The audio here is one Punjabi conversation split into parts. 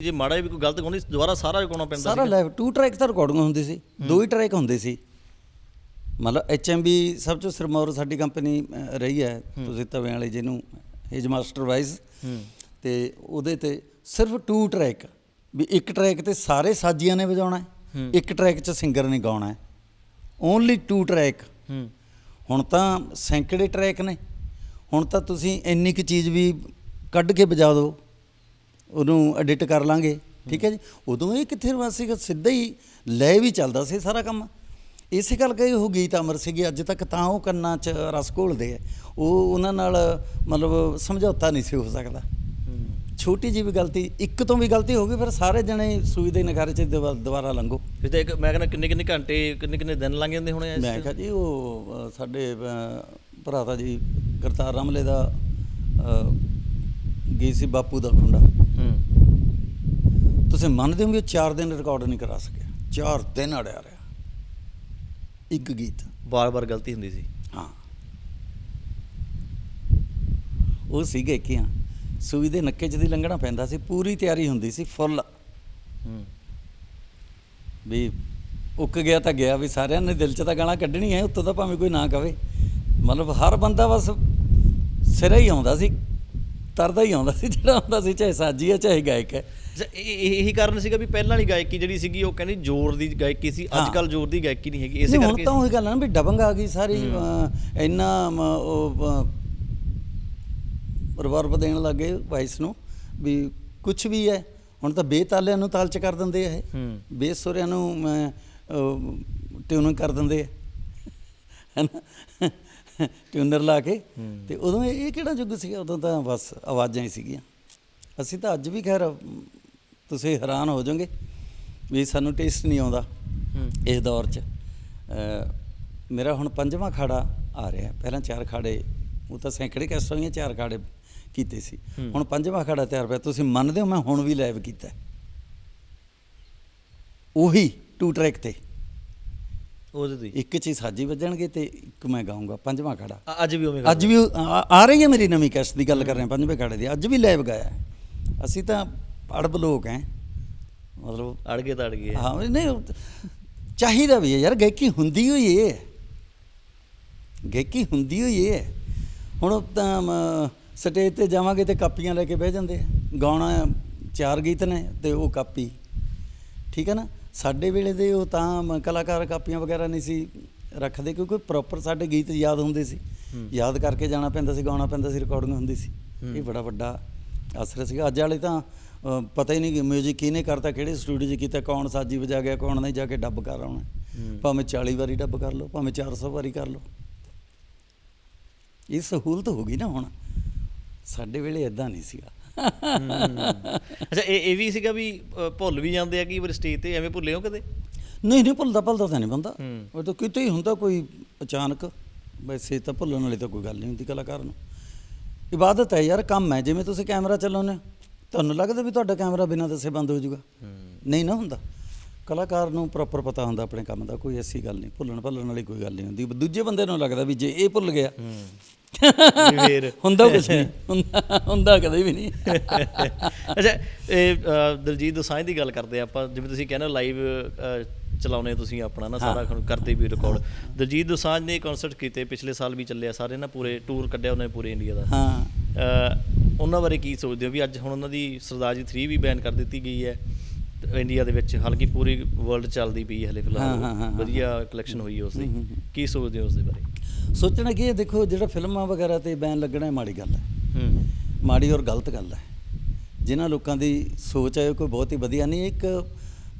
ਜੇ ਮਾੜਾ ਵੀ ਕੋਈ ਗਲਤ ਗਾਉਂਦੀ ਦੁਬਾਰਾ ਸਾਰਾ ਗਾਉਣਾ ਪੈਂਦਾ ਸਾਰਾ ਲਾਈਵ ਟੂ ਟਰੈਕ ਤਾਂ ਰਿਕਾਰਡਿੰਗ ਹੁੰਦੀ ਸੀ ਦੋ ਹੀ ਟਰੈਕ ਹੁੰਦੇ ਸੀ। ਮਤਲਬ ਐਚਐਮਬੀ ਸਭ ਤੋਂ ਸਿਰਮੌਰ ਸਾਡੀ ਕੰਪਨੀ ਰਹੀ ਹੈ ਤੁਸੀਂ ਤਵੇਂ ਵਾਲੇ ਜਿਹਨੂੰ ਏਜ ਮਾਸਟਰ ਵਾਈਜ਼ ਤੇ ਉਹਦੇ ਤੇ ਸਿਰਫ ਟੂ ਟਰੈਕ ਵੀ ਇੱਕ ਟਰੈਕ ਤੇ ਸਾਰੇ ਸਾਜੀਆਂ ਨੇ ਵਜਾਉਣਾ ਹੈ ਇੱਕ ਟਰੈਕ 'ਚ ਸਿੰਗਰ ਨੇ ਗਾਉਣਾ ਹੈ। ਓਨਲੀ ਟੂ ਟਰੈਕ ਹੁਣ ਤਾਂ ਸੈਂਕੜੇ ਟਰੈਕ ਨੇ। ਹੁਣ ਤਾਂ ਤੁਸੀਂ ਇੰਨੀ ਕੁ ਚੀਜ਼ ਵੀ ਕੱਢ ਕੇ ਵਜਾ ਦਿਓ। ਉਹਨੂੰ ਐਡਿਟ ਕਰ ਲਾਂਗੇ ਠੀਕ ਹੈ ਜੀ? ਉਦੋਂ ਇਹ ਕਿੱਥੇ ਰਵਾ ਸੀਗਾ? ਸਿੱਧਾ ਹੀ ਲੈ ਵੀ ਚੱਲਦਾ ਸੀ ਸਾਰਾ ਕੰਮ। ਇਸੇ ਕਰਕੇ ਉਹ ਗੀਤ ਅਮਰ ਸੀਗੇ ਅੱਜ ਤੱਕ ਤਾਂ ਉਹ ਕੰਨਾਂ 'ਚ ਰਸ ਘੋਲਦੇ ਆ। ਉਹ ਉਹਨਾਂ ਨਾਲ ਮਤਲਬ ਸਮਝੌਤਾ ਨਹੀਂ ਸੀ ਹੋ ਸਕਦਾ। ਛੋਟੀ ਜਿਹੀ ਵੀ ਗਲਤੀ ਇੱਕ ਤੋਂ ਵੀ ਗਲਤੀ ਹੋ ਗਈ ਫਿਰ ਸਾਰੇ ਜਣੇ ਸੂਈ ਦੇ ਨਗਾਰੇ 'ਚ ਦੁਬਾ- ਦੁਬਾਰਾ ਲੰਘੋ। ਫਿਰ ਤੇ ਇੱਕ ਮੈਂ ਕਹਿੰਦਾ ਕਿੰਨੇ ਕਿੰਨੇ ਘੰਟੇ ਕਿੰਨੇ ਕਿੰਨੇ ਦਿਨ ਲੰਘ ਜਾਂਦੇ ਹੋਣੇ ਮੈਂ ਕਿਹਾ ਜੀ ਉਹ ਸਾਡੇ ਅ, ਭਰਾ ਦਾ ਜੀ ਕਰਤਾਰ ਰਮਲੇ ਦਾ ਗੀਤ ਸੀ ਬਾਪੂ ਦਾ ਖੁੰਡਾ। ਤੁਸੀਂ ਮੰਨਦੇ ਹੋ ਵੀ ਉਹ 4 ਦਿਨ ਰਿਕਾਰਡ ਨਹੀਂ ਕਰਾ ਸਕਿਆ? 4 ਦਿਨ ਅੜਿਆ ਰਿਹਾ। ਇੱਕ ਗੀਤ। ਬਾਰ-ਬਾਰ ਗਲਤੀ ਹੁੰਦੀ ਸੀ। ਹਾਂ। ਉਹ ਸੀਗੇ ਕਿ ਹਾਂ ਸੂਈ ਦੇ ਨੱਕੇ 'ਚ ਦੀ ਲੰਘਣਾ ਪੈਂਦਾ ਸੀ। ਪੂਰੀ ਤਿਆਰੀ ਹੁੰਦੀ ਸੀ ਫੁੱਲ। ਹੂੰ। ਵੀ ਉੱਕ ਗਿਆ ਤਾਂ ਗਿਆ ਵੀ ਸਾਰਿਆਂ ਨੇ ਦਿਲ 'ਚ ਤਾਂ ਗਾਲਾਂ ਕੱਢਣੀ ਹੈ ਉੱਤੋਂ ਤਾਂ ਭਾਵੇਂ ਕੋਈ ਨਾ ਕਵੇ ਮਤਲਬ ਹਰ ਬੰਦਾ ਬਸ ਸਿਰੇ ਹੀ ਆਉਂਦਾ ਸੀ ਤਰਦਾ ਹੀ ਆਉਂਦਾ ਸੀ ਜਿਹੜਾ ਆਉਂਦਾ ਸੀ ਚਾਹੇ ਸਾਜੀ ਹੈ ਚਾਹੇ ਗਾਇਕ ਹੈ ਇਹ ਕਾਰਨ ਸੀਗਾ ਵੀ ਪਹਿਲਾਂ ਵਾਲੀ ਗਾਇਕੀ ਜਿਹੜੀ ਸੀਗੀ ਉਹ ਕਹਿੰਦੀ ਜ਼ੋਰ ਦੀ ਗਾਇਕੀ ਸੀ ਅੱਜ ਹਾਂ। ਕੱਲ ਜ਼ੋਰ ਦੀ ਗਾਇਕੀ ਨਹੀਂ ਹੈਗੀ ਇਸੇ ਨਹੀਂ, ਹੁਣ ਕਰਕੇ ਤਾਂ ਉਹੀ ਗੱਲ ਹੈ ਨਾ ਵੀ ਡਬੰਗ ਆ ਗਈ ਸਾਰੀ ਇੰਨਾ ਉਹ ਰਿਵਰਬ ਦੇਣ ਲੱਗੇ ਵਾਇਸ ਨੂੰ ਵੀ ਕੁਝ ਵੀ ਹੈ ਹੁਣ ਤਾਂ ਬੇਤਾਲਿਆਂ ਨੂੰ ਤਾਲ ਚ ਕਰ ਦਿੰਦੇ ਆ ਇਹ। ਹੂੰ। ਬੇਸੁਰਿਆਂ ਨੂੰ ਟਿਊਨਿੰਗ ਕਰ ਦਿੰਦੇ ਆ। ਹੈਨਾ? ਟਿਊਨਰ ਲਾ ਕੇ। ਤੇ ਉਦੋਂ ਇਹ ਕਿਹੜਾ ਯੁੱਗ ਸੀਗਾ? ਉਦੋਂ ਤਾਂ ਬਸ ਆਵਾਜ਼ਾਂ ਹੀ ਸੀਗੀਆਂ। ਅਸੀਂ ਤਾਂ ਅੱਜ ਵੀ ਖੈਰ ਤੁਸੀਂ ਹੈਰਾਨ ਹੋ ਜਾਓਗੇ ਵੀ ਸਾਨੂੰ ਟੇਸਟ ਨਹੀਂ ਆਉਂਦਾ ਹੂੰ। ਇਸ ਦੌਰ 'ਚ। ਮੇਰਾ ਹੁਣ ਪੰਜਵਾਂ ਖਾੜਾ ਆ ਰਿਹਾ ਪਹਿਲਾਂ ਚਾਰ ਖਾੜੇ ਉਹ ਤਾਂ ਸੈਂਕੜੇ ਕੈਸਟਾਂ ਹੋਈਆਂ ਚਾਰ ਖਾੜੇ ਕੀਤੇ ਸੀ। ਹੂੰ। ਹੁਣ ਪੰਜਵਾਂ ਖਾੜਾ ਤਿਆਰ ਪਿਆ ਤੁਸੀਂ ਮੰਨਦੇ ਹੋ ਮੈਂ ਹੁਣ ਵੀ ਲਾਈਵ ਕੀਤਾ ਹੈ। ਉਹੀ ਟੂ ਟਰੈਕ ਤੇ। ਉਹਦੇ ਦੀ ਇੱਕ ਚ ਹੀ ਸਾਜੀ ਵੱਜਣਗੇ ਤੇ ਇੱਕ ਮੈਂ ਗਾਉਂਗਾ ਪੰਜਵਾਂ ਖਾੜਾ। ਅੱਜ ਵੀ ਉਵੇਂ ਅੱਜ ਵੀ ਆ ਰਹੀ ਹੈ ਮੇਰੀ ਨਵੀਂ ਕੈਸਟ ਦੀ ਗੱਲ ਕਰ ਰਹੇ ਹਾਂ ਪੰਜਵੇਂ ਖਾੜੇ ਦੀ। ਅੱਜ ਵੀ ਲਾਈਵ ਗਾਇਆ ਹੈ। ਅਸੀਂ ਤਾਂ ਅੜਬ ਲੋਕ ਹੈ। ਮਤਲਬ ਅੜ ਗਏ ਤਾਂ ਅੜ ਗਏ। ਹਾਂ ਨਹੀਂ ਚਾਹੀਦਾ ਵੀ ਹੈ ਯਾਰ ਗਾਇਕੀ ਹੁੰਦੀ ਹੋਈ ਇਹ ਗਾਇਕੀ ਹੁੰਦੀ ਹੋਈ ਇਹ ਹੁਣ ਤਾਂ ਸਟੇਜ ਤੇ ਜਾਵਾਂਗੇ ਤੇ ਕਾਪੀਆਂ ਲੈ ਕੇ ਬਹਿ ਜਾਂਦੇ ਗਾਉਣਾ ਚਾਰ ਗੀਤ ਨੇ ਤੇ ਉਹ ਕਾਪੀ। ਠੀਕ ਹੈ ਨਾ? ਸਾਡੇ ਵੇਲੇ ਦੇ ਉਹ ਤਾਂ ਕਲਾਕਾਰ ਕਾਪੀਆਂ ਵਗੈਰਾ ਨਹੀਂ ਸੀ ਰੱਖਦੇ ਕਿਉਂਕਿ ਪ੍ਰੋਪਰ ਸਾਡੇ ਗੀਤ ਯਾਦ ਹੁੰਦੇ ਸੀ। ਯਾਦ ਕਰਕੇ ਜਾਣਾ ਪੈਂਦਾ ਸੀ ਗਾਉਣਾ ਪੈਂਦਾ ਸੀ ਰਿਕਾਰਡਿੰਗ ਹੁੰਦੀ ਸੀ। ਇਹ ਬੜਾ ਵੱਡਾ ਅਸਰ ਸੀਗਾ। ਅੱਜ ਵਾਲੇ ਤਾਂ ਪਤਾ ਹੀ ਨਹੀਂ ਕਿ ਮਿਊਜ਼ਿਕ ਕਿਹਨੇ ਕਰਤਾ ਕਿਹੜੇ ਸਟੂਡੀਓ 'ਚ ਕੀਤਾ ਕੌਣ ਸਾਜੀ ਵਜਾ ਗਿਆ ਕੌਣ ਨਹੀਂ ਜਾ ਕੇ ਡੱਬ ਕਰ ਆਉਣਾ। ਭਾਵੇਂ 40 ਵਾਰੀ ਡੱਬ ਕਰ ਲਓ ਭਾਵੇਂ 400 ਵਾਰੀ ਕਰ ਲਓ। ਇਹ ਸਹੂਲਤ ਹੋ ਗਈ ਨਾ ਹੁਣ। ਸਾਡੇ ਵੇਲੇ ਇਦਾਂ ਨਹੀਂ ਸੀਗਾ। ਅੱਛਾ ਇਹ ਇਹ ਵੀ ਸੀਗਾ ਵੀ ਭੁੱਲ ਵੀ ਜਾਂਦੇ ਆ ਕਿ ਵਾਰ ਸਟੇਜ ਤੇ ਐਵੇਂ ਭੁੱਲੇ ਹੋ ਕਦੇ? ਨਹੀਂ ਨਹੀਂ ਭੁੱਲਦਾ ਭੁੱਲਦਾ ਤਾਂ ਨਹੀਂ ਬੰਦਾ। ਉਹ ਤਾਂ ਕਿਤੇ ਹੀ ਹੁੰਦਾ ਕੋਈ ਅਚਾਨਕ। ਵੈਸੇ ਤਾਂ ਭੁੱਲਣ ਵਾਲੀ ਤਾਂ ਕੋਈ ਗੱਲ ਨਹੀਂ ਹੁੰਦੀ ਕਲਾਕਾਰ ਨੂੰ। ਇਬਾਦਤ ਹੈ ਯਾਰ ਕੰਮ ਹੈ। ਜਿਵੇਂ ਤੁਸੀਂ ਕੈਮਰਾ ਚਲਾਉਂਦੇ ਹੋ। ਤੁਹਾਨੂੰ ਲੱਗਦਾ ਵੀ ਤੁਹਾਡਾ ਕੈਮਰਾ ਬਿਨਾਂ ਦੱਸੇ ਬੰਦ ਹੋ ਜਾਊਗਾ? ਨਹੀਂ ਨਾ ਹੁੰਦਾ। ਕਲਾਕਾਰ ਨੂੰ ਪ੍ਰੋਪਰ ਪਤਾ ਹੁੰਦਾ ਆਪਣੇ ਕੰਮ ਦਾ ਕੋਈ ਐਸੀ ਗੱਲ ਨਹੀਂ। ਭੁੱਲਣ ਭੁੱਲਣ ਵਾਲੀ ਕੋਈ ਗੱਲ ਨਹੀਂ ਹੁੰਦੀ। ਦੂਜੇ ਬੰਦੇ ਨੂੰ ਲੱਗਦਾ ਵੀ ਜੇ ਇਹ ਭੁੱਲ ਗਿਆ ਫੇਰ। ਹੁੰਦਾ ਕੁਝ ਨਹੀਂ। ਹੁੰਦਾ ਹੁੰਦਾ ਕਦੇ ਵੀ ਨਹੀਂ। ਅੱਛਾ ਇਹ ਦਲਜੀਤ ਦੋਸਾਂਝ ਦੀ ਗੱਲ ਕਰਦੇ ਆਪਾਂ। ਜਿਵੇਂ ਤੁਸੀਂ ਕਹਿੰਦੇ ਲਾਈਵ ਚਲਾਉਨੇ ਤੁਸੀਂ ਆਪਣਾ ਨਾ ਸਾਰਾ ਕਰਦੇ ਵੀ ਰਿਕਾਰਡ ਦਲਜੀਤ ਦੋਸਾਂਝ ਨੇ ਕਨਸਰਟ ਕੀਤੇ ਪਿਛਲੇ ਸਾਲ ਵੀ ਚੱਲਿਆ। ਸਾਰੇ ਨਾ ਪੂਰੇ ਟੂਰ ਕੱਢਿਆ ਉਹਨੇ ਪੂਰੇ ਇੰਡੀਆ ਦਾ। ਹਾਂ। ਉਹਨਾਂ ਬਾਰੇ ਕੀ ਸੋਚਦੇ ਹੋ? ਵੀ ਅੱਜ ਹੁਣ ਉਹਨਾਂ ਦੀ ਸਰਦਾਰ ਜੀ 3 ਵੀ ਬੈਨ ਕਰ ਦਿੱਤੀ ਗਈ ਹੈ। ਇੰਡੀਆ ਦੇ ਵਿੱਚ ਹਾਲਾਂਕਿ ਪੂਰੀ ਵਰਲਡ ਚੱਲਦੀ ਪਈ ਹੈ ਹਲੇ ਫਿਲਹਾਲ। ਵਧੀਆ ਕਲੈਕਸ਼ਨ ਹੋਈ ਹੈ ਉਸ ਦੀ। ਕੀ ਸੋਚਦੇ ਹੋ ਉਸ ਦੇ ਬਾਰੇ? ਸੋਚਣਾ ਕੀ ਹੈ? ਦੇਖੋ ਜਿਹੜਾ ਫਿਲਮਾਂ ਵਗੈਰਾ ਤੇ ਬੈਨ ਲੱਗਣਾ ਮਾੜੀ ਗੱਲ ਹੈ। ਮਾੜੀ ਔਰ ਗਲਤ ਗੱਲ ਹੈ। ਜਿਨ੍ਹਾਂ ਲੋਕਾਂ ਦੀ ਸੋਚ ਹੈ ਕੋਈ ਬਹੁਤ ਹੀ ਵਧੀਆ ਨਹੀਂ ਇੱਕ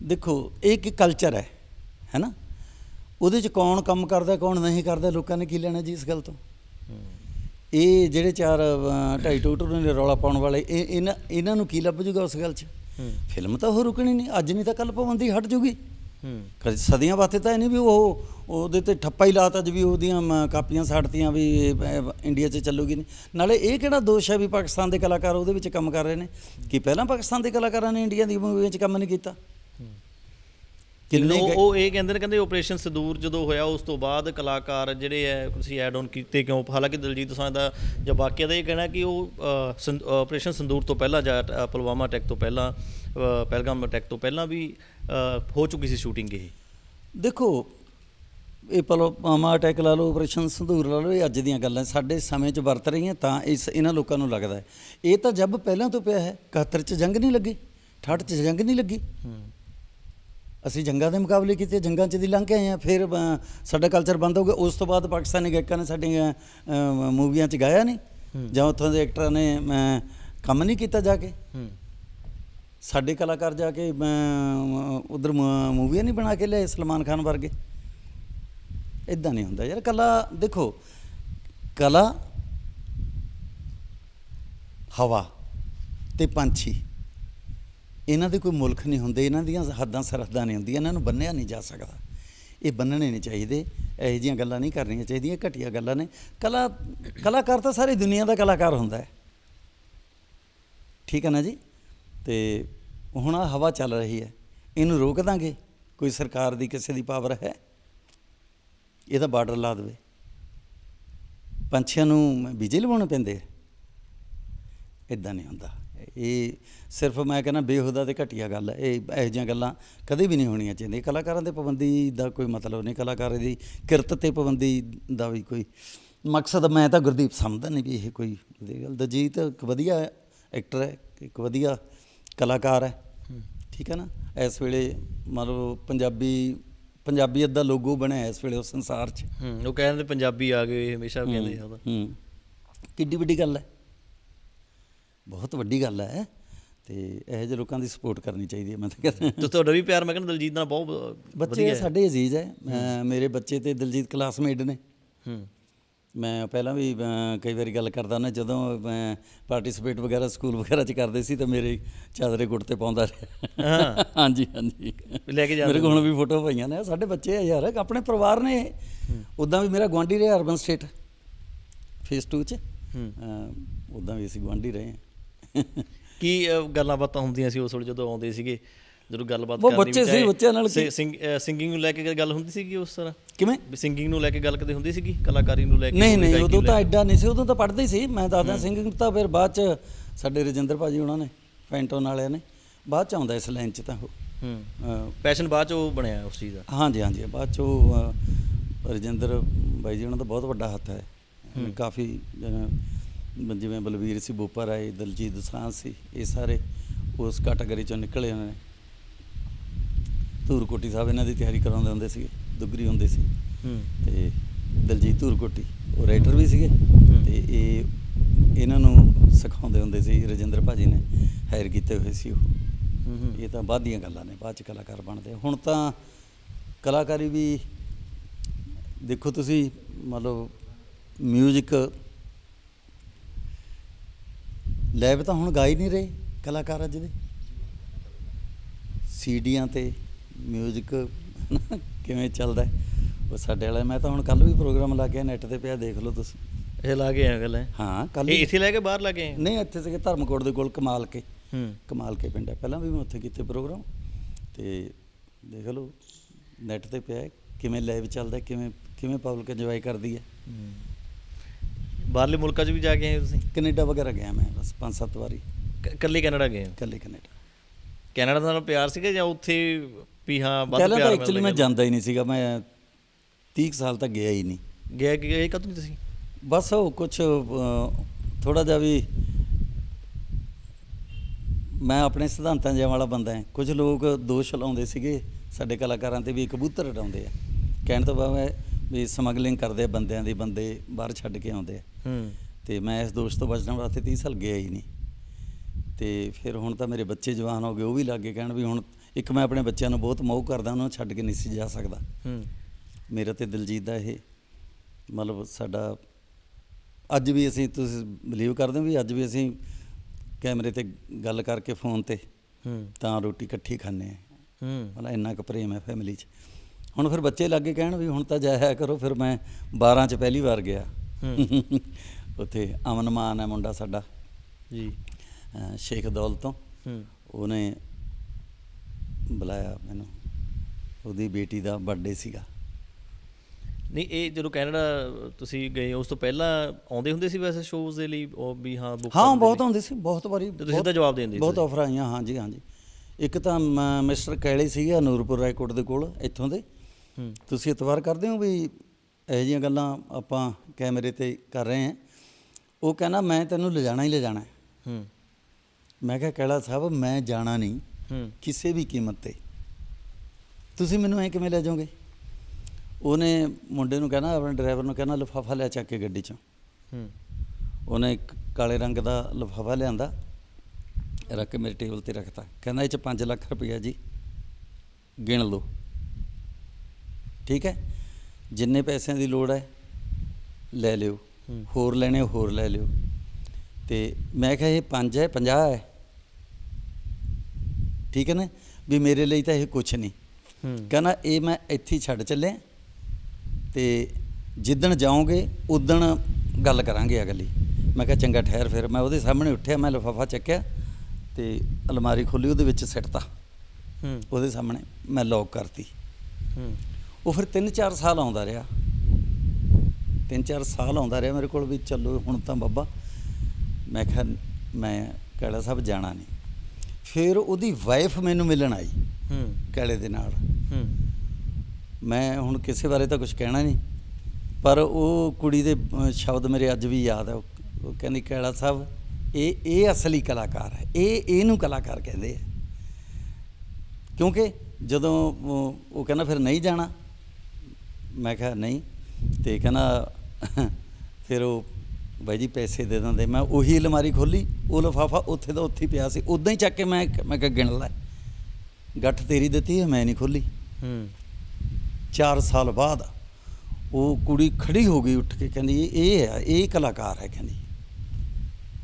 ਦੇਖੋ ਇਹ ਇੱਕ ਕਲਚਰ ਹੈ ਹੈਨਾ ਉਹਦੇ ਚ ਕੌਣ ਕੰਮ ਕਰਦਾ ਕੌਣ ਨਹੀਂ ਕਰਦਾ ਲੋਕਾਂ ਨੇ ਕੀ ਲੈਣਾ ਜੀ ਇਸ ਗੱਲ ਤੋਂ? ਇਹ ਜਿਹੜੇ ਚਾਰ ਢਾਈ ਟੋਟਰ ਨੇ ਰੌਲਾ ਪਾਉਣ ਵਾਲੇ ਇਹ ਇਹਨਾਂ ਇਹਨਾਂ ਨੂੰ ਕੀ ਲੱਭ ਜੂਗਾ ਉਸ ਗੱਲ 'ਚ? ਫਿਲਮ ਤਾਂ ਉਹ ਰੁਕਣੀ ਨਹੀਂ ਅੱਜ ਨਹੀਂ ਤਾਂ ਕੱਲ ਪਾਬੰਦੀ ਹਟ ਜੂਗੀ। ਹੂੰ। ਸਦੀਆਂ ਵਾਸਤੇ ਤਾਂ ਇਹ ਨਹੀਂ ਵੀ ਉਹ ਉਹਦੇ ਤੇ ਠੱਪਾ ਹੀ ਲਾਤਾ ਜੀ ਵੀ ਉਹਦੀਆਂ ਕਾਪੀਆਂ ਸਾੜਤੀਆਂ ਵੀ ਇੰਡੀਆ 'ਚ ਚੱਲੂਗੀ ਨਹੀਂ। ਨਾਲੇ ਇਹ ਕਿਹੜਾ ਦੋਸ਼ ਹੈ ਵੀ ਪਾਕਿਸਤਾਨ ਦੇ ਕਲਾਕਾਰ ਉਹਦੇ ਵਿੱਚ ਕੰਮ ਕਰ ਰਹੇ ਨੇ? ਕਿ ਪਹਿਲਾਂ ਪਾਕਿਸਤਾਨ ਦੇ ਕਲਾਕਾਰਾਂ ਨੇ ਇੰਡੀਆ ਦੀ ਮੂਵੀਆਂ 'ਚ ਕੰਮ ਨਹੀਂ ਕੀਤਾ? ਕਿੰਨੇ ਉਹ ਇਹ ਕਹਿੰਦੇ ਨੇ ਕਹਿੰਦੇ ਆਪਰੇਸ਼ਨ ਸੰਦੂਰ ਜਦੋਂ ਹੋਇਆ ਉਸ ਤੋਂ ਬਾਅਦ ਕਲਾਕਾਰ ਜਿਹੜੇ ਐ ਤੁਸੀਂ ਐਡ ਆਨ ਕੀਤੇ ਕਿਉਂ? ਹਾਲਾਂਕਿ ਦਲਜੀਤ ਦੋਸਾਂਝ ਦਾ ਜਾਂ ਬਾਕੀਆਂ ਦਾ ਇਹ ਕਹਿਣਾ ਕਿ ਉਹ ਆਪਰੇਸ਼ਨ ਸੰਦੂਰ ਤੋਂ ਪਹਿਲਾਂ ਜਾਂ ਪੁਲਵਾਮਾ ਅਟੈਕ ਤੋਂ ਪਹਿਲਾਂ ਪਹਿਲਗਾਮ ਅਟੈਕ ਤੋਂ ਪਹਿਲਾਂ ਵੀ ਹੋ ਚੁੱਕੀ ਸੀ ਸ਼ੂਟਿੰਗ ਇਹ? ਦੇਖੋ ਇਹ ਪਲਵਾਮਾ ਅਟੈਕ ਲਾ ਲਓ ਆਪਰੇਸ਼ਨ ਸੰਧੂਰ ਲਾ ਲਓ ਇਹ ਅੱਜ ਦੀਆਂ ਗੱਲਾਂ ਸਾਡੇ ਸਮੇਂ 'ਚ ਵਰਤ ਰਹੀਆਂ ਤਾਂ ਇਸ ਇਹਨਾਂ ਲੋਕਾਂ ਨੂੰ ਲੱਗਦਾ ਇਹ ਤਾਂ ਜੱਬ ਪਹਿਲਾਂ ਤੋਂ ਪਿਆ ਹੈ 71 'ਚ ਜੰਗ ਨਹੀਂ ਲੱਗੀ 68 'ਚ ਜੰਗ ਨਹੀਂ ਲੱਗੀ। ਅਸੀਂ ਜੰਗਾਂ ਦੇ ਮੁਕਾਬਲੇ ਕੀਤੇ ਜੰਗਾਂ 'ਚ ਦੀ ਲੰਘ ਕੇ ਆਏ ਆ ਫਿਰ ਸਾਡਾ ਕਲਚਰ ਬੰਦ ਹੋ ਗਿਆ। ਉਸ ਤੋਂ ਬਾਅਦ ਪਾਕਿਸਤਾਨੀ ਗਾਇਕਾਂ ਨੇ ਸਾਡੀਆਂ ਮੂਵੀਆਂ 'ਚ ਗਾਇਆ ਨਹੀਂ। ਜਾਂ ਉੱਥੋਂ ਦੇ ਐਕਟਰਾਂ ਨੇ ਕੰਮ ਨਹੀਂ ਕੀਤਾ ਜਾ ਕੇ। ਸਾਡੇ ਕਲਾਕਾਰ ਜਾ ਕੇ ਉਧਰ ਮੂਵੀਆਂ ਨਹੀਂ ਬਣਾ ਕੇ ਲਿਆਏ ਸਲਮਾਨ ਖਾਨ ਵਰਗੇ। ਇਦਾਂ ਨਹੀਂ ਹੁੰਦਾ ਯਾਰ। ਕਲਾ ਦੇਖੋ ਕਲਾ ਹਵਾ ਤੇ ਪੰਛੀ। ਇਹਨਾਂ ਦੇ ਕੋਈ ਮੁਲਕ ਨਹੀਂ ਹੁੰਦੇ, ਇਹਨਾਂ ਦੀਆਂ ਹੱਦਾਂ ਸਰਹੱਦਾਂ ਨਹੀਂ ਹੁੰਦੀਆਂ, ਇਹਨਾਂ ਨੂੰ ਬੰਨਿਆ ਨਹੀਂ ਜਾ ਸਕਦਾ। ਇਹ ਬੰਨਣੇ ਨਹੀਂ ਚਾਹੀਦੇ, ਇਹੋ ਜਿਹੀਆਂ ਗੱਲਾਂ ਨਹੀਂ ਕਰਨੀਆਂ ਚਾਹੀਦੀਆਂ ਘਟੀਆ ਗੱਲਾਂ ਨੇ। ਕਲਾ, ਕਲਾਕਾਰ ਤਾਂ ਸਾਰੀ ਦੁਨੀਆ ਦਾ ਕਲਾਕਾਰ ਹੁੰਦਾ ਹੈ। ਠੀਕ ਹੈ ਨਾ ਜੀ? ਤੇ ਹੁਣ ਆ ਹਵਾ ਚੱਲ ਰਹੀ ਹੈ, ਇਹਨੂੰ ਰੋਕ ਦਾਂਗੇ? ਕੋਈ ਸਰਕਾਰ ਦੀ ਕਿਸੇ ਦੀ ਪਾਵਰ ਹੈ? ਇਹਦਾ ਬਾਰਡਰ ਲਾ ਦੇਵੇ। ਪੰਛੀਆਂ ਨੂੰ ਬੀਜੇ ਲਵਾਉਣੇ ਪੈਂਦੇ ਆ। ਇਦਾਂ ਨਹੀਂ ਹੁੰਦਾ। ਇਹ ਸਿਰਫ ਮੈਂ ਕਹਿੰਦਾ ਬੇਹੁਦਾ ਤੇ ਘਟੀਆ ਗੱਲ ਹੈ ਇਹ ਇਹੋ ਜਿਹੀਆਂ ਗੱਲਾਂ ਕਦੇ ਵੀ ਨਹੀਂ ਹੋਣੀਆਂ ਚਾਹੀਦੀਆਂ। ਕਲਾਕਾਰਾਂ ਤੇ ਪਾਬੰਦੀ ਦਾ ਕੋਈ ਮਤਲਬ ਨਹੀਂ। ਕਲਾਕਾਰ ਦੀ ਕਿਰਤ ਤੇ ਪਾਬੰਦੀ ਦਾ ਵੀ ਕੋਈ ਮਕਸਦ ਮੈਂ ਤਾਂ ਗੁਰਦੀਪ ਸਮਝਦਾ ਨਹੀਂ ਵੀ ਇਹ ਕੋਈ ਵਧੀਆ ਗੱਲ ਦਲਜੀਤ ਇੱਕ ਵਧੀਆ ਐਕਟਰ ਹੈ ਇੱਕ ਵਧੀਆ ਕਲਾਕਾਰ ਹੈ। ਠੀਕ ਹੈ ਨਾ? ਇਸ ਵੇਲੇ ਮੰਨ ਲਓ ਪੰਜਾਬੀ ਪੰਜਾਬੀਅਤ ਦਾ ਲੋਗੋ ਬਣਿਆ ਇਸ ਵੇਲੇ ਉਸ ਸੰਸਾਰ 'ਚ। ਹੂੰ ਉਹ ਕਹਿੰਦੇ ਪੰਜਾਬੀ ਆ ਗਏ ਹਮੇਸ਼ਾ ਕਹਿੰਦੇ ਆ। ਉਹਦਾ ਹੂੰ। ਕਿੱਡੀ ਵੱਡੀ ਗੱਲ ਹੈ। ਬਹੁਤ ਵੱਡੀ ਗੱਲ ਹੈ ਤੇ ਇਹੋ ਜਿਹੇ ਲੋਕਾਂ ਦੀ ਸਪੋਰਟ ਕਰਨੀ ਚਾਹੀਦੀ ਹੈ ਮੈਂ ਤਾਂ ਕਹਿੰਦਾ। ਤੇ ਤੁਹਾਡਾ ਵੀ ਪਿਆਰ ਮੈਂ ਕਹਿੰਦਾ ਦਲਜੀਤ ਨਾਲ ਬਹੁਤ ਬੱਚੇ ਸਾਡੇ ਅਜ਼ੀਜ਼ ਹੈ। ਮੇਰੇ ਬੱਚੇ ਤੇ ਦਿਲਜੀਤ ਕਲਾਸਮੇਟ ਨੇ। ਹੂੰ। ਮੈਂ ਪਹਿਲਾਂ ਵੀ ਕਈ ਵਾਰੀ ਗੱਲ ਕਰਦਾ ਨਾ ਜਦੋਂ ਮੈਂ ਪਾਰਟਿਸਿਪੇਟ ਵਗੈਰਾ ਸਕੂਲ ਵਗੈਰਾ ਚ ਕਰਦੇ ਸੀ ਤਾਂ ਮੇਰੇ ਚਾਦਰੇ ਗੁੱਟ ਤੇ ਪਾਉਂਦਾ ਰਿਹਾ। ਹਾਂਜੀ ਹਾਂਜੀ। ਲੈ ਕੇ ਜਾਂਦੇ ਮੇਰੇ ਕੋਲ ਹੁਣ ਵੀ ਫੋਟੋ ਪਈਆਂ ਨੇ। ਸਾਡੇ ਬੱਚੇ ਆ ਯਾਰ ਆਪਣੇ ਪਰਿਵਾਰ ਨੇ ਉਦਾਂ ਵੀ ਮੇਰਾ ਗਵਾਂਢੀ ਰਿਹਾ ਅਰਬਨ ਸਟੇਟ ਫੇਸ 2 ਚ। ਹੂੰ। ਉਦਾਂ ਵੀ ਅਸੀਂ ਗਵਾਂਢੀ ਰਹੇ ਹਾਂ। ਕੀ ਗੱਲਾਂ ਬਾਤਾਂ ਹੁੰਦੀਆਂ ਸੀ ਉਸ ਵੇਲੇ ਜਦੋਂ ਆਉਂਦੇ ਸੀਗੇ? ਜਦੋਂ ਗੱਲਬਾਤ ਉਹ ਕਰਨੀ ਬੱਚੇ ਸੀ, ਬੱਚਿਆਂ ਨਾਲ ਕੀ- ਸਿੰਗਿੰਗ ਨੂੰ ਲੈ ਕੇ ਗੱਲ ਹੁੰਦੀ ਸੀਗੀ ਉਸ ਤਰ੍ਹਾਂ? ਕਿਵੇਂ? ਸਿੰਗਿੰਗ ਨੂੰ ਲੈ ਕੇ ਗੱਲ ਕਦੇ ਹੁੰਦੀ ਸੀਗੀ? ਕਲਾਕਾਰੀ ਨੂੰ ਲੈ ਕੇ ਨਹੀਂ ਨਹੀਂ ਉਦੋਂ ਤਾਂ ਐਡਾ ਨਹੀਂ ਸੀ ਉਦੋਂ ਤਾਂ ਪੜ੍ਹਦੇ ਸੀ। ਮੈਂ ਦੱਸਦਾ ਸਿੰਗਿੰਗ ਤਾਂ ਫਿਰ ਬਾਅਦ ਚ ਸਾਡੇ ਰਜਿੰਦਰ ਭਾਜੀ ਉਹਨਾਂ ਨੇ ਫੈਂਟੋਨ ਵਾਲਿਆਂ ਨੇ ਬਾਅਦ ਚ ਆਉਂਦਾ ਇਸ ਲਾਈਨ ਚ ਤਾਂ ਉਹ? ਹੂੰ। ਪੈਸ਼ਨ ਬਾਅਦ ਚ ਉਹ ਬਣਿਆ ਉਸ ਚੀਜ਼ ਦਾ? ਹਾਂਜੀ ਹਾਂਜੀ ਬਾਅਦ ਚ ਉਹ ਰਜਿੰਦਰ ਬਾਈ ਜੀ ਉਹਨਾਂ ਦਾ ਬਹੁਤ ਵੱਡਾ ਹੱਥ ਹੈ। ਕਾਫੀ ਜਿਵੇਂ- ਬਲਵੀਰ ਸੀ ਬੋਪਾ ਰਾਏ ਦਲਜੀਤ ਦੋਸਾਂਝ ਸੀ ਇਹ ਸਾਰੇ ਉਸ ਕੈਟਾਗਰੀ ਚੋਂ ਨਿਕਲੇ ਹੋਏ ਨੇ। ਧੂਰਕੋਟੀ ਸਾਹਿਬ ਇਹਨਾਂ ਦੀ ਤਿਆਰੀ ਕਰਾਉਂਦੇ ਹੁੰਦੇ ਸੀਗੇ ਦੁੱਗਰੀ ਹੁੰਦੇ ਸੀ। ਤੇ ਦਲਜੀਤ ਧੂਰਕੋਟੀ ਉਹ ਰਾਈਟਰ ਵੀ ਸੀਗੇ। ਤੇ ਇਹ ਇਹਨਾਂ ਨੂੰ ਸਿਖਾਉਂਦੇ ਹੁੰਦੇ ਸੀ ਰਜਿੰਦਰ ਭਾਜੀ ਨੇ ਹਾਇਰ ਕੀਤੇ ਹੋਏ ਸੀ ਉਹ। ਇਹ ਤਾਂ ਬਾਅਦ ਦੀਆਂ ਗੱਲਾਂ ਨੇ ਬਾਅਦ ਚ ਕਲਾਕਾਰ ਬਣਦੇ। ਹੁਣ ਤਾਂ ਕਲਾਕਾਰੀ ਵੀ ਦੇਖੋ ਤੁਸੀਂ ਮਤਲਬ 뮤직 ਲੈਬ ਤਾਂ ਹੁਣ ਗਾ ਹੀ ਨਹੀਂ ਰਹੇ ਕਲਾਕਾਰ ਅੱਜ ਦੇ। ਸੀਡੀਆਂ ਤੇ 뮤직 ਕਿਵੇਂ ਚੱਲਦਾ ਉਹ ਸਾਡੇ ਵਾਲਾ ਮੈਂ ਤਾਂ ਹੁਣ ਕੱਲ ਵੀ ਪ੍ਰੋਗਰਾਮ ਲਾ ਕੇ ਨੈਟ ਤੇ ਪਿਆ ਦੇਖ ਲਓ ਤੁਸੀਂ। ਇਹ ਲਾ ਕੇ ਆਇਆ ਗੱਲ ਹੈ? ਹਾਂ ਕੱਲ ਇਹ ਇੱਥੇ ਲੈ ਕੇ ਬਾਹਰ ਲਾ ਕੇ? ਨਹੀਂ ਇੱਥੇ ਸੀਗੇ ਧਰਮਕੋਟ ਦੇ ਕੋਲ ਕਮਾਲ ਕੇ। ਹੂੰ। ਕਮਾਲ ਕੇ ਪਿੰਡ ਹੈ। ਪਹਿਲਾਂ ਵੀ ਮੈਂ ਉੱਥੇ ਕੀਤੇ ਪ੍ਰੋਗਰਾਮ ਤੇ ਦੇਖ ਲਓ ਨੈਟ ਤੇ ਪਿਆ ਕਿਵੇਂ ਲਾਈਵ ਚੱਲਦਾ ਕਿਵੇਂ ਕਿਵੇਂ ਪਬਲਿਕ ਇੰਜੋਏ ਕਰਦੀ ਹੈ। ਹੂੰ। ਬਾਹਰਲੇ ਮੁਲਕਾਂ 'ਚ ਵੀ ਜਾ ਕੇ ਆਏ ਤੁਸੀਂ? ਕੈਨੇਡਾ ਵਗੈਰਾ ਗਿਆ ਮੈਂ ਬਸ ਪੰਜ ਸੱਤ ਵਾਰੀ। ਕ- ਇਕੱਲੇ ਕੈਨੇਡਾ ਗਏ ਹੋ? ਇਕੱਲੇ ਕੈਨੇਡਾ। ਕੈਨੇਡਾ ਨਾਲ ਪਿਆਰ ਸੀਗਾ ਜਾਂ ਉੱਥੇ ਵੀ ਹਾਂ ਵੱਧ ਪਹਿਲਾਂ ਤਾਂ ਪਿਆਰ ਐਕਚੁਅਲੀ ਮੈਂ ਜਾਂਦਾ ਹੀ ਨਹੀਂ ਸੀਗਾ ਮੈਂ 30 ਕੁ ਸਾਲ ਤੱਕ ਗਿਆ ਹੀ ਨਹੀਂ। ਗਿਆ ਕਿ ਇਹ ਕਦੋਂ ਤੁਸੀਂ? ਬਸ ਉਹ ਕੁਝ ਥੋੜਾ ਜਿਹਾ ਵੀ ਮੈਂ ਆਪਣੇ ਸਿਧਾਂਤਾਂ ਜਿਹਾ ਵਾਲਾ ਬੰਦਾ ਹਾਂ। ਕੁਝ ਲੋਕ ਦੋਸ਼ ਲਾਉਂਦੇ ਸੀਗੇ ਸਾਡੇ ਕਲਾਕਾਰਾਂ ਤੇ ਵੀ ਕਬੂਤਰ ਉਡਾਉਂਦੇ ਆ। ਕਹਿਣ ਤੋਂ ਬਾਅਦ ਮੈਂ ਵੀ ਸਮਗਲਿੰਗ ਕਰਦੇ ਬੰਦਿਆਂ ਦੀ ਬੰਦੇ ਬਾਹਰ ਛੱਡ ਕੇ ਆਉਂਦੇ ਆ। ਹੂੰ। ਤੇ ਮੈਂ ਇਸ ਦੋਸ਼ ਤੋਂ ਬਚਣ ਵਾਸਤੇ 30 ਸਾਲ ਗਿਆ ਹੀ ਨਹੀਂ। ਤੇ ਫਿਰ ਹੁਣ ਤਾਂ ਮੇਰੇ ਬੱਚੇ ਜਵਾਨ ਹੋ ਗਏ ਉਹ ਵੀ ਲੱਗੇ ਕਹਿਣ ਵੀ ਹੁਣ ਇੱਕ ਮੈਂ ਆਪਣੇ ਬੱਚਿਆਂ ਨੂੰ ਬਹੁਤ ਮੋਹ ਕਰਦਾ ਉਹਨਾਂ ਨੂੰ ਛੱਡ ਕੇ ਨਹੀਂ ਸੀ ਜਾ ਸਕਦਾ। ਹੂੰ। ਮੇਰਾ ਤੇ ਦਿਲਜੀਤ ਦਾ ਇਹ ਮਤਲਬ ਸਾਡਾ ਅੱਜ ਵੀ ਅਸੀਂ ਤੁਸੀਂ ਬਲੀਵ ਕਰਦੇ ਹੋ ਵੀ ਅੱਜ ਵੀ ਅਸੀਂ ਕੈਮਰੇ ਤੇ ਗੱਲ ਕਰਕੇ ਫੋਨ ਤੇ ਹੂੰ। ਤਾਂ ਰੋਟੀ ਇਕੱਠੀ ਖਾਂਦੇ ਆ ਹੂੰ। ਮਤਲਬ ਇੰਨਾ ਕੁ ਪ੍ਰੇਮ ਹੈ ਫੈਮਿਲੀ 'ਚ। ਹੁਣ ਫਿਰ ਬੱਚੇ ਲੱਗੇ ਕਹਿਣ ਵੀ ਹੁਣ ਤਾਂ ਜਾਇਆ ਕਰੋ ਫਿਰ ਮੈਂ 12 'ਚ ਪਹਿਲੀ ਵਾਰ ਗਿਆ। ਉੱਥੇ ਅਮਨ ਮਾਨ ਹੈ ਮੁੰਡਾ ਸਾਡਾ। ਜੀ। ਸ਼ੇਖ ਦੌਲ ਤੋਂ। ਉਹਨੇ ਬੁਲਾਇਆ ਮੈਨੂੰ। ਉਹਦੀ ਬੇਟੀ ਦਾ ਬਰਥਡੇ ਸੀਗਾ। ਨਹੀਂ ਇਹ ਜਦੋਂ ਕੈਨੇਡਾ ਤੁਸੀਂ ਗਏ ਉਸ ਤੋਂ ਪਹਿਲਾਂ ਆਉਂਦੇ ਹੁੰਦੇ ਸੀ ਵੈਸੇ ਸ਼ੋਜ਼ ਦੇ ਲਈ? ਉਹ ਵੀ ਹਾਂ book ਹਾਂ ਬਹੁਤ? ਆਉਂਦੇ ਸੀ ਬਹੁਤ ਵਾਰੀ ਤੁਸੀਂ ਸਿੱਧਾ ਜਵਾਬ ਦੇ ਦਿੰਦੇ? ਬਹੁਤ ਆਫਰ ਆਈਆਂ ਹਾਂਜੀ ਹਾਂਜੀ। ਇੱਕ ਤਾਂ ਮਿਸਟਰ ਕੈਲੇ ਸੀਗਾ ਨੂਰਪੁਰ ਰਾਏਕੋਟ ਦੇ ਕੋਲ ਇੱਥੋਂ ਦੇ। ਤੁਸੀਂ ਇਤਵਾਰ ਕਰਦੇ ਹੋ ਵੀ ਇਹੋ ਜਿਹੀਆਂ ਗੱਲਾਂ ਆਪਾਂ ਕੈਮਰੇ ਤੇ ਕਰ ਰਹੇ ਹਾਂ? ਉਹ ਕਹਿੰਦਾ ਮੈਂ ਤੈਨੂੰ ਲਿਜਾਣਾ ਹੀ ਲਿਜਾਣਾ ਹੈ। ਮੈਂ ਕਿਹਾ ਕੈਲਾ ਸਾਹਿਬ ਮੈਂ ਜਾਣਾ ਨਹੀਂ ਕਿਸੇ ਵੀ ਕੀਮਤ ਤੇ। ਤੁਸੀਂ ਮੈਨੂੰ ਐ ਕਿਵੇਂ ਲੈ ਜਾਓਗੇ? ਉਹਨੇ ਮੁੰਡੇ ਨੂੰ ਕਹਿਣਾ ਆਪਣੇ ਡਰਾਈਵਰ ਨੂੰ ਕਹਿਣਾ ਲਿਫਾਫਾ ਲੈ ਚੱਕ ਕੇ ਗੱਡੀ ਚੋਂ। ਹੂੰ। ਉਹਨੇ ਇੱਕ ਕਾਲੇ ਰੰਗ ਦਾ ਲਿਫਾਫਾ ਲਿਆਂਦਾ ਰੱਖ ਕੇ ਮੇਰੇ ਟੇਬਲ ਤੇ ਰੱਖਤਾ। ਕਹਿੰਦਾ ਇਹ ਚ 5 ਲੱਖ ਰੁਪਇਆ ਜੀ। ਗਿਣ ਲਓ। ਠੀਕ ਹੈ? ਜਿੰਨੇ ਪੈਸਿਆਂ ਦੀ ਲੋੜ ਹੈ ਲੈ ਲਿਓ। ਹੋਰ ਲੈਣੇ ਹੋਰ ਲੈ ਲਿਓ। ਤੇ ਮੈਂ ਕਿਹਾ ਇਹ 5 ਹੈ 50 ਹੈ? ਠੀਕ ਹੈ ਨਾ? ਵੀ ਮੇਰੇ ਲਈ ਤਾਂ ਇਹ ਕੁਛ ਨਹੀਂ। ਕਹਿੰਦਾ ਇਹ ਮੈਂ ਇੱਥੇ ਹੀ ਛੱਡ ਚੱਲਿਆ। ਤੇ ਜਿੱਦਣ ਜਾਓਗੇ ਉਦਣ ਗੱਲ ਕਰਾਂਗੇ ਅਗਲੀ। ਮੈਂ ਕਿਹਾ ਚੰਗਾ ਠਹਿਰ ਫਿਰ। ਮੈਂ ਉਹਦੇ ਸਾਹਮਣੇ ਉੱਠਿਆ ਮੈਂ ਲਿਫਾਫਾ ਚੱਕਿਆ ਤੇ ਅਲਮਾਰੀ ਖੋਲੀ ਉਹਦੇ ਵਿੱਚ ਸਿੱਟਤਾ। ਹੂੰ। ਉਹਦੇ ਸਾਹਮਣੇ ਮੈਂ ਲੌਕ ਕਰਤੀ। ਹੂੰ। ਉਹ ਫਿਰ 3-4 ਸਾਲ ਆਉਂਦਾ ਰਿਹਾ। 3-4 ਸਾਲ ਆਉਂਦਾ ਰਿਹਾ ਮੇਰੇ ਕੋਲ ਵੀ ਚੱਲੋ ਹੁਣ ਤਾਂ ਬਾਬਾ ਮੈਂ ਕਿਹਾ ਮੈਂ ਕੈਲਾ ਸਾਹਿਬ ਜਾਣਾ ਨਹੀਂ। ਫਿਰ ਉਹਦੀ ਵਾਈਫ ਮੈਨੂੰ ਮਿਲਣ ਆਈ ਹੂੰ। ਕੈਲੇ ਦੇ ਨਾਲ। ਹੂੰ। ਮੈਂ ਹੁਣ ਕਿਸੇ ਬਾਰੇ ਤਾਂ ਕੁਝ ਕਹਿਣਾ ਨਹੀਂ ਪਰ ਉਹ ਕੁੜੀ ਦੇ ਸ਼ਬਦ ਮੇਰੇ ਅੱਜ ਵੀ ਯਾਦ ਹੈ ਉਹ ਕਹਿੰਦੀ ਕੈਲਾ ਸਾਹਿਬ ਇਹ ਇਹ ਅਸਲੀ ਕਲਾਕਾਰ ਹੈ। ਇਹ ਇਹਨੂੰ ਕਲਾਕਾਰ ਕਹਿੰਦੇ ਆ। ਕਿਉਂਕਿ ਜਦੋਂ ਉਹ ਕਹਿੰਦਾ ਫਿਰ ਨਹੀਂ ਜਾਣਾ। ਮੈਂ ਕਿਹਾ ਨਹੀਂ ਤੇ ਕਹਿੰਦਾ ਫਿਰ ਉਹ ਬਾਈ ਜੀ ਪੈਸੇ ਦੇ ਦਿੰਦੇ ਮੈਂ ਉਹੀ ਅਲਮਾਰੀ ਖੋਲੀ ਉਹ ਲਿਫਾਫਾ ਉੱਥੇ ਦਾ ਉੱਥੇ ਪਿਆ ਸੀ ਉਦਾਂ ਹੀ ਚੱਕ ਕੇ ਮੈਂ ਮੈਂ ਕਿਹਾ ਗਿਣ ਲੈ। ਗੱਠ ਤੇਰੀ ਦਿੱਤੀ ਹੈ ਮੈਂ ਨਹੀਂ ਖੋਲੀ ਹੂੰ। 4 ਸਾਲ ਬਾਅਦ ਉਹ ਕੁੜੀ ਖੜੀ ਹੋ ਗਈ ਉੱਠ ਕੇ ਕਹਿੰਦੀ ਇਹ- ਇਹ ਹੈ ਇਹ ਕਲਾਕਾਰ ਹੈ ਕਹਿੰਦੀ।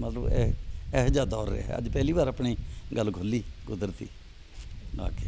ਮਤਲਬ ਇਹ ਇਹੋ ਜਿਹਾ ਦੌਰ ਰਿਹਾ। ਅੱਜ ਪਹਿਲੀ ਵਾਰ ਆਪਣੀ ਗੱਲ ਖੁੱਲੀ ਕੁਦਰਤੀ। ਆ ਕੇ